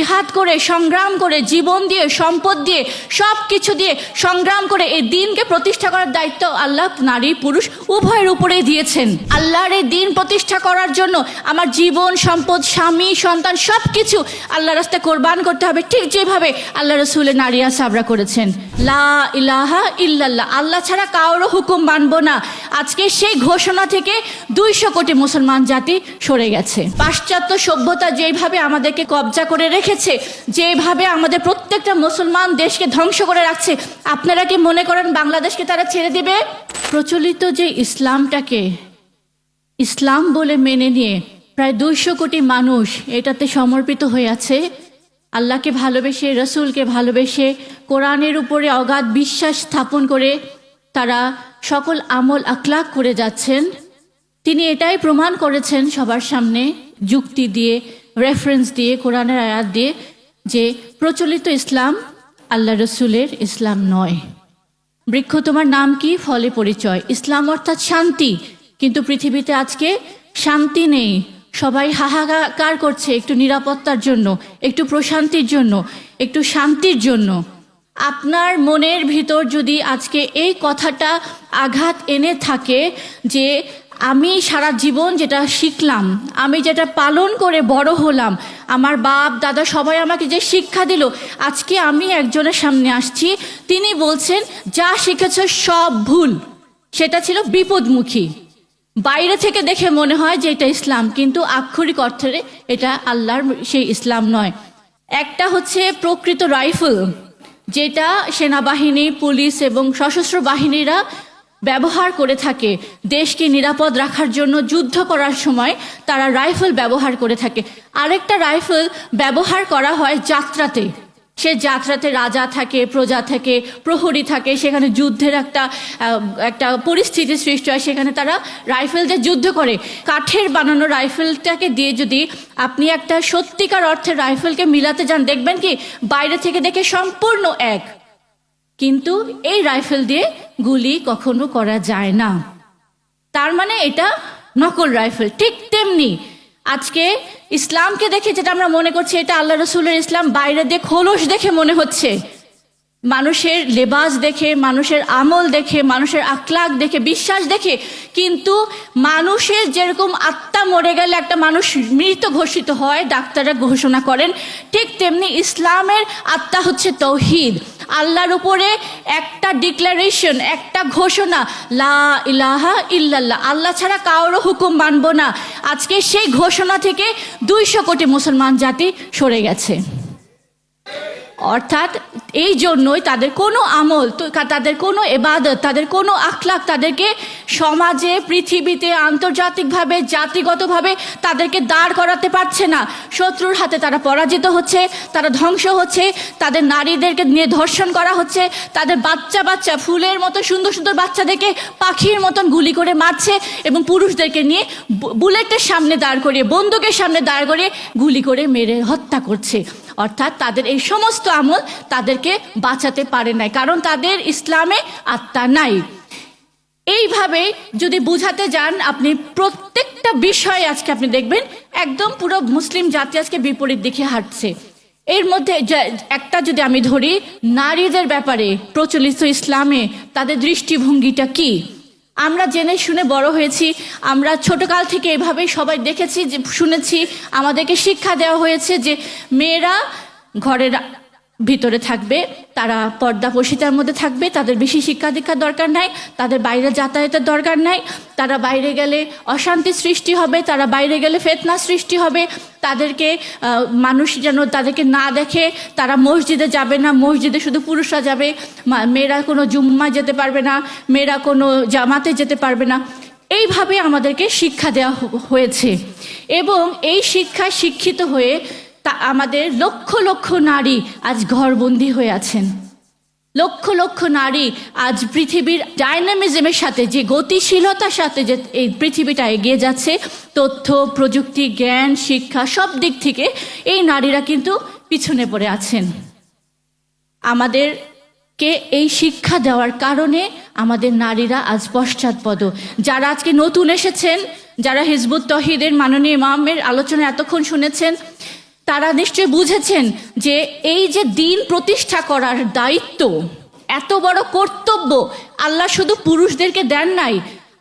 জিহাদ করে, সংগ্রাম করে, জীবন দিয়ে, সম্পদ দিয়ে সব কিছু দিয়ে সংগ্রাম করে এই দিনকে প্রতিষ্ঠা করার দায়িত্ব আল্লাহ নারী পুরুষ উভয়ের উপরে দিয়েছেন। আল্লাহর এই দিন প্রতিষ্ঠা করার জন্য আমার জীবন, সম্পদ, স্বামী, সন্তান সব কিছু আল্লাহ রাস্তায় কোরবান করতে হবে। ঠিক যেভাবে আল্লাহ রসুলের নারিয়া সাবরা করেছেন। লা ইলাহা ইল্লাল্লাহ। আল্লাহ ছাড়া কারোর হুকুম মানবো না। আজকে সেই ঘোষণা থেকে দুইশো কোটি মুসলমান জাতি সরে গেছে। পাশ্চাত্য সভ্যতা যেভাবে আমাদেরকে কবজা করে রেখেছে যেভাবে আমাদের প্রত্যেকটা মুসলমান দেশকে ধ্বংস করে রাখছে। আপনারা কি মনে করেন বাংলাদেশকে তারা ছেড়ে দিবে? প্রচলিত যে ইসলামটাকে, ইসলাম বলে মেনে নিয়ে প্রায় দুইশো কোটি মানুষ এটাতে সমর্পিত হয়ে আছে। আল্লাহকে ভালোবেসে, রসুলকে ভালোবেসে, কোরআনের উপরে অগাধ বিশ্বাস স্থাপন করে তারা সকল আমল আখলাক করে যাচ্ছেন। তিনি এটাই প্রমাণ করেছেন সবার সামনে যুক্তি দিয়ে রেফারেন্স দিয়ে, কোরআনের আয়াত দিয়ে যে প্রচলিত ইসলাম আল্লাহ রসুলের ইসলাম নয়। বৃক্ষ তোমার নাম কি? ফলে পরিচয়। ইসলাম অর্থাৎ শান্তি। কিন্তু পৃথিবীতে আজকে শান্তি নেই। সবাই হাহাকার করছে একটু নিরাপত্তার জন্য, একটু প্রশান্তির জন্য, একটু শান্তির জন্য। আপনার মনের ভিতর যদি আজকে এই কথাটা আঘাত এনে থাকে যে আমি সারা জীবন যেটা শিখলাম, আমি যেটা পালন করে বড় হলাম, আমার বাপ, দাদা সবাই আমাকে যে শিক্ষা দিল, আজকে আমি একজনের সামনে আসছি, তিনি বলছেন, যা শিখেছ সব ভুল। সেটা ছিল বিপদমুখী। বাইরে থেকে দেখে মনে হয় যে এটা ইসলাম, কিন্তু আক্ষরিক অর্থে এটা আল্লাহর, সেই ইসলাম নয়। একটা হচ্ছে প্রকৃত রাইফেল, যেটা সেনাবাহিনী, পুলিশ এবং সশস্ত্র বাহিনীরা ব্যবহার করে থাকে। দেশকে নিরাপদ রাখার জন্য যুদ্ধ করার সময় তারা রাইফেল ব্যবহার করে থাকে। আরেকটা রাইফেল ব্যবহার করা হয় যাত্রাতে। সে যাত্রাতে রাজা থাকে, প্রজা থাকে, প্রহরী থাকে। সেখানে যুদ্ধের একটা একটা পরিস্থিতি সৃষ্টি হয়। সেখানে তারা রাইফেল দিয়ে যুদ্ধ করে। কাঠের বানানো রাইফেলটাকে দিয়ে যদি আপনি একটা সত্যিকার অর্থে রাইফেলকে মিলাতে যান, দেখবেন কি? বাইরে থেকে দেখে সম্পূর্ণ এক। কিন্তু এই রাইফেল দিয়ে গুলি কখনো করা যায় না। তার মানে এটা নকল রাইফেল, ঠিক তেমনি আজকে ইসলামকে দেখে যেটা আমরা মনে করছি, এটা আল্লাহ রসুলের ইসলাম, বাইরে দিয়ে খোলস দেখে মনে হচ্ছে। মানুষের লেবাস দেখে, মানুষের আমল দেখে, মানুষের আকলাক দেখে, বিশ্বাস দেখে, কিন্তু মানুষের যেরকম আত্মা মরে গেলে একটা মানুষ মৃত ঘোষিত হয়, ডাক্তাররা ঘোষণা করেন, ঠিক তেমনি ইসলামের আত্মা হচ্ছে তৌহিদ। আল্লাহর উপরে একটা ডিক্লারেশন একটা ঘোষণা, লা ইলাহা ইল্লাল্লাহ। আল্লাহ ছাড়া কারোর হুকুম মানব না। আজকে সেই ঘোষণা থেকে দুইশো কোটি মুসলমান জাতি সরে গেছে। অর্থাৎ এই জন্যই তাদের কোনো আমল তাদের কোনো এবাদত তাদের কোনো আখলাক তাদেরকে সমাজে, পৃথিবীতে, আন্তর্জাতিকভাবে, জাতিগতভাবে তাদেরকে দাঁড় করাতে পারছে না। শত্রুর হাতে তারা পরাজিত হচ্ছে, তারা ধ্বংস হচ্ছে, তাদের নারীদেরকে নিয়ে ধর্ষণ করা হচ্ছে, তাদের বাচ্চা বাচ্চা ফুলের মতো, সুন্দর সুন্দর বাচ্চাদেরকে পাখির মতন গুলি করে মারছে এবং পুরুষদেরকে নিয়ে বুলেটের সামনে দাঁড় করিয়ে, বন্দুকের সামনে দাঁড় করিয়ে গুলি করে মেরে হত্যা করছে। অর্থাৎ তাদের এই সমস্ত আমল তাদেরকে বাঁচাতে পারে নাই, কারণ তাদের ইসলামে আত্মা নাই। এইভাবে যদি বুঝাতে যান, আপনি প্রত্যেকটা বিষয়ে আজকে আপনি দেখবেন, একদম পুরো মুসলিম জাতি আজকে বিপরীত দিকে হাঁটছে। এর মধ্যে একটা যদি আমি ধরি, নারীদের ব্যাপারে প্রচলিত ইসলামে তাদের দৃষ্টিভঙ্গিটা কি? আমরা জেনে শুনে বড় হয়েছি, আমরা ছোটকাল থেকে এভাবেই সবাই দেখেছি, যে শুনেছি, আমাদেরকে শিক্ষা দেওয়া হয়েছে যে মেয়েরা ঘরের ভিতরে থাকবে, তারা পর্দা পশিতার মধ্যে থাকবে, তাদের বেশি শিক্ষা দীক্ষার দরকার নাই, তাদের বাইরে যাতায়াতের দরকার নাই, তারা বাইরে গেলে অশান্তি সৃষ্টি হবে, তারা বাইরে গেলে ফেতনা সৃষ্টি হবে, তাদেরকে মানুষ যেন তাদেরকে না দেখে, তারা মসজিদে যাবে না, মসজিদে শুধু পুরুষরা যাবে মেয়েরা কোনো জুম্মা যেতে পারবে না, মেয়েরা কোনো জামাতে যেতে পারবে না, এইভাবে আমাদেরকে শিক্ষা দেওয়া হয়েছে, এবং এই শিক্ষায় শিক্ষিত হয়ে তা আমাদের লক্ষ লক্ষ নারী আজ ঘরবন্দি হয়ে আছেন। লক্ষ লক্ষ নারী আজ পৃথিবীর ডাইনামিজমের সাথে, যে গতিশীলতার সাথে যে এই পৃথিবীটা এগিয়ে যাচ্ছে, তথ্য, প্রযুক্তি, জ্ঞান, শিক্ষা, সব দিক থেকে এই নারীরা কিন্তু পিছনে পড়ে আছেন। আমাদেরকে এই শিক্ষা দেওয়ার কারণে আমাদের নারীরা আজ পশ্চাৎপদ। যারা আজকে নতুন এসেছেন, যারা হিজবুত তহিদের মাননীয় ইমামের আলোচনা এতক্ষণ শুনেছেন তারা নিশ্চয় বুঝেছেন যে এই যে দিন প্রতিষ্ঠা করার দায়িত্ব, এত বড় কর্তব্য আল্লাহ শুধু পুরুষদেরকে দেন নাই।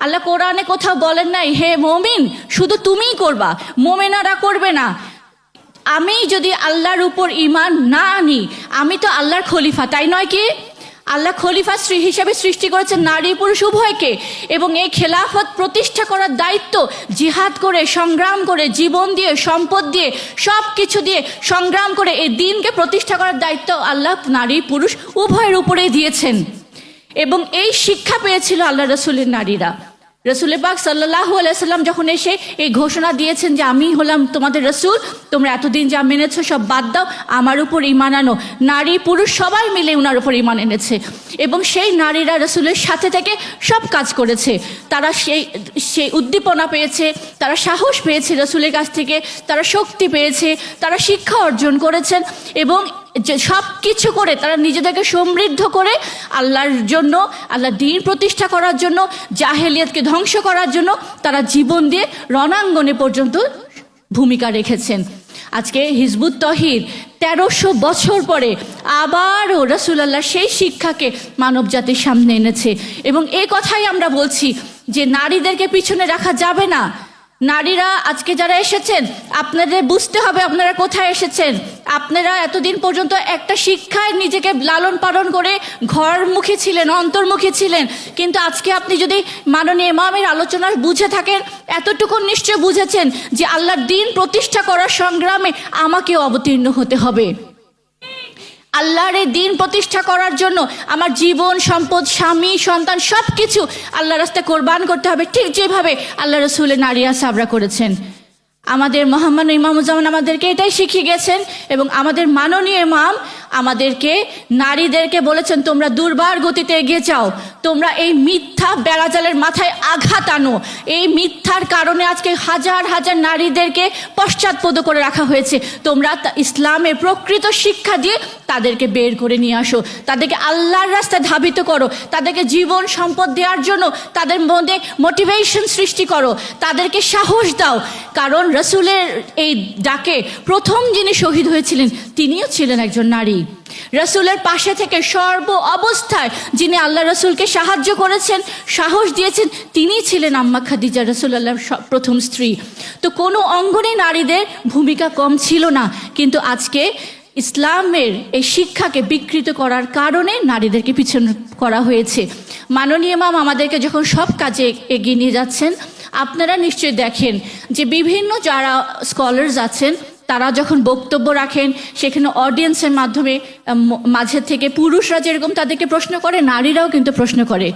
আল্লাহ কোরআনে কোথাও বলেন নাই, হে মমিন, শুধু তুমিই করবা, মোমেনারা করবে না। আমি যদি আল্লাহর উপর ইমান না আনি, আমি তো আল্লাহর খলিফা, তাই নয় কি? আল্লাহ খলিফা হিসেবে সৃষ্টি করেছেন নারী পুরুষ উভয়কে এবং এই খেলাফত প্রতিষ্ঠা করার দায়িত্ব জিহাদ করে, সংগ্রাম করে, জীবন দিয়ে, সম্পদ দিয়ে সব কিছু দিয়ে সংগ্রাম করে এই দিনকে প্রতিষ্ঠা করার দায়িত্ব আল্লাহ নারী পুরুষ উভয়ের উপরেই দিয়েছেন। এবং এই শিক্ষা পেয়েছিল আল্লাহ রসুলের নারীরা। রসুল পাক সাল্লাহ আলাইসাল্লাম যখন এসে এই ঘোষণা দিয়েছেন যে আমি হলাম তোমাদের রসুল, তোমরা এতদিন যা মেনেছো সব বাদ দাও, আমার উপর ইমান আনো। নারী, পুরুষ সবাই মিলে ওনার উপর ইমান এনেছে। এবং সেই নারীরা রসুলের সাথে থেকে সব কাজ করেছে। তারা সেই সেই উদ্দীপনা পেয়েছে, তারা সাহস পেয়েছে রসুলের কাছ থেকে, তারা শক্তি পেয়েছে, তারা শিক্ষা অর্জন করেছেন এবং যে সব কিছু করে তারা নিজেদেরকে সমৃদ্ধ করে আল্লাহর জন্য আল্লাহ দিন প্রতিষ্ঠা করার জন্য, জাহেলিয়াতকে ধ্বংস করার জন্য তারা জীবন দিয়ে রণাঙ্গনে পর্যন্ত ভূমিকা রেখেছেন। আজকে হিজবুত তহির তেরোশো বছর পরে আবারও রসুলাল্লাহ সেই শিক্ষাকে মানব জাতির সামনে এনেছে। এবং এই কথাই আমরা বলছি যে নারীদেরকে পিছনে রাখা যাবে না। নারীরা আজকে যারা এসেছেন, আপনাদের বুঝতে হবে আপনারা কোথায় এসেছেন। আপনারা এতদিন পর্যন্ত একটা শিক্ষায় নিজেকে লালন পালন করে ঘরমুখী ছিলেন, অন্তর্মুখী ছিলেন। কিন্তু আজকে আপনি যদি মাননীয় ইমামের আলোচনা বুঝে থাকেন, এতটুকু নিশ্চয় বুঝেছেন যে আল্লাহর দিন প্রতিষ্ঠা করার সংগ্রামে আমাকেও অবতীর্ণ হতে হবে। আল্লাহর এই দিন প্রতিষ্ঠা করার জন্য আমার জীবন, সম্পদ, স্বামী, সন্তান সব কিছু আল্লাহ রাস্তায় কোরবান করতে হবে। ঠিক যেভাবে আল্লাহ রসুলের নারিয়া সাবরা করেছেন। আমাদের মোহাম্মদ ইমামুজ্জামান আমাদেরকে এটাই শিখিয়ে গেছেন এবং আমাদের মাননীয় ইমাম আমাদেরকে, নারীদেরকে বলেছেন, তোমরা দুর্বার গতিতে এগিয়ে যাও। তোমরা এই মিথ্যা বেড়াজালের মাথায় আঘাত আনো। এই মিথ্যার কারণে আজকে হাজার হাজার নারীদেরকে পশ্চাৎপদ করে রাখা হয়েছে। তোমরা ইসলামের প্রকৃত শিক্ষা দিয়ে তাদেরকে বের করে নিয়ে আসো। তাদেরকে আল্লাহর রাস্তায় ধাবিত করো। তাদেরকে জীবন সম্পদ দেওয়ার জন্য তাদের মধ্যে মোটিভেশন সৃষ্টি করো। তাদেরকে সাহস দাও। কারণ রসুলের এই ডাকে প্রথম যিনি শহীদ হয়েছিলেন, তিনিও ছিলেন একজন নারী। রসুলের পাশে থেকে সর্ব অবস্থায় যিনি আল্লাহ রসুলকে সাহায্য করেছেন, সাহস দিয়েছেন তিনিই ছিলেন আম্মা খাদিজা রসুল আল্লাহর প্রথম স্ত্রী। তো কোনো অঙ্গনে নারীদের ভূমিকা কম ছিল না, কিন্তু আজকে ইসলামের এই শিক্ষাকে বিকৃত করার কারণে নারীদেরকে পিছন করা হয়েছে। মাননীয় মাম আমাদেরকে যখন সব কাজে এগিয়ে নিয়ে যাচ্ছেন, আপনারা নিশ্চয়ই দেখেন যে বিভিন্ন যারা স্কলার্স আছেন তারা যখন বক্তব্য রাখেন, সেখানে অডিয়েন্সের মাধ্যমে মাঝে থেকে পুরুষরা যেরকম তাদেরকে প্রশ্ন করে, নারীরাও কিন্তু প্রশ্ন করে।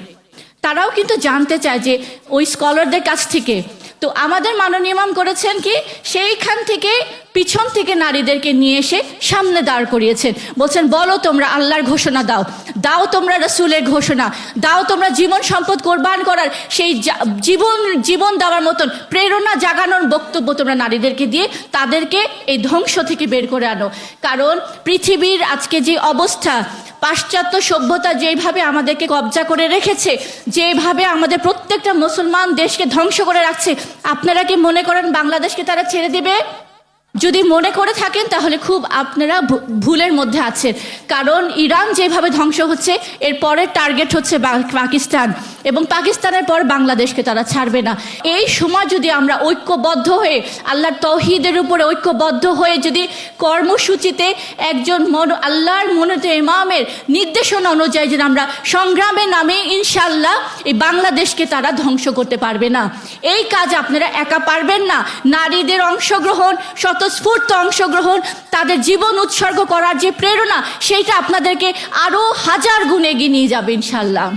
তারাও কিন্তু জানতে চায় যে ওই স্কলারদের কাছ থেকে। তো আমাদের মাননীয় ইমাম করেছেন কি, সেইখান থেকে পিছন থেকে নারীদেরকে নিয়ে এসে সামনে দাঁড় করিয়েছেন। বলছেন, বলো তোমরা আল্লাহর ঘোষণা দাও। দাও তোমরা রসুলের ঘোষণা। দাও তোমরা জীবন সম্পদ কোরবান করার সেই জীবন জীবন দেওয়ার মতন প্রেরণা জাগানোর বক্তব্য তোমরা নারীদেরকে দিয়ে তাদেরকে এই ধ্বংস থেকে বের করে আনো। কারণ পৃথিবীর আজকে যে অবস্থা পাশ্চাত্য সভ্যতা যেভাবে আমাদেরকে কবজা করে রেখেছে, যেভাবে আমাদের প্রত্যেকটা মুসলমান দেশকে ধ্বংস করে রাখছে, আপনারা কি মনে করেন বাংলাদেশকে তারা ছেড়ে দিবে? যদি মনে করে থাকেন, তাহলে খুব আপনারা ভুলের মধ্যে আছেন। কারণ ইরান যেভাবে ধ্বংস হচ্ছে এর পরের টার্গেট হচ্ছে পাকিস্তান। এবং পাকিস্তানের পর বাংলাদেশকে তারা ছাড়বে না। এই সময় যদি আমরা ঐক্যবদ্ধ হয়ে, আল্লাহর তহিদের উপরে ঐক্যবদ্ধ হয়ে যদি কর্মসূচিতে একজন মন, আল্লাহর মনোনীত ইমামের নির্দেশনা অনুযায়ী যদি আমরা সংগ্রামের নামে ইনশাল্লাহ এই বাংলাদেশকে তারা ধ্বংস করতে পারবে না। এই কাজ আপনারা একা পারবেন না। নারীদের অংশগ্রহণ, স্বতঃস্ফূর্ত অংশগ্রহণ, তাদের জীবন উৎসর্গ করার যে প্রেরণা, সেইটা আপনাদেরকে আরও হাজার গুণে এগিয়ে নিয়ে যাবে ইনশাল্লাহ